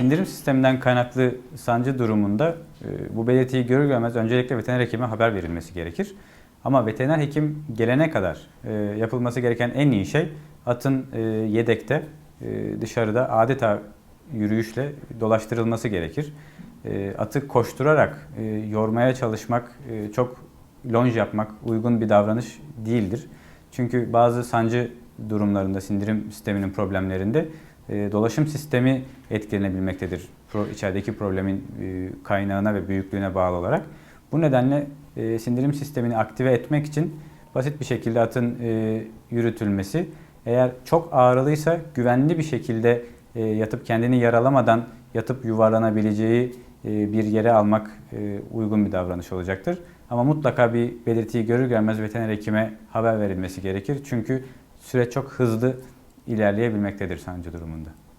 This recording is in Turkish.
Sindirim sisteminden kaynaklı sancı durumunda e, bu belirtiyi görür görmez öncelikle veteriner hekime haber verilmesi gerekir. Ama veteriner hekim gelene kadar e, yapılması gereken en iyi şey atın e, yedekte dışarıda adeta yürüyüşle dolaştırılması gerekir. Atı koşturarak yormaya çalışmak, çok lonj yapmak uygun bir davranış değildir. Çünkü bazı sancı durumlarında, sindirim sisteminin problemlerinde e, dolaşım sistemi etkilenebilmektedir. Pro, içerideki problemin e, kaynağına ve büyüklüğüne bağlı olarak. Bu nedenle e, sindirim sistemini aktive etmek için basit bir şekilde atın e, yürütülmesi, eğer çok ağrılıysa güvenli bir şekilde yatıp kendini yaralamadan yatıp yuvarlanabileceği bir yere almak uygun bir davranış olacaktır. Ama mutlaka bir belirtiyi görür görmez veteriner hekime haber verilmesi gerekir. Çünkü süreç çok hızlı ilerleyebilmektedir sancı durumunda.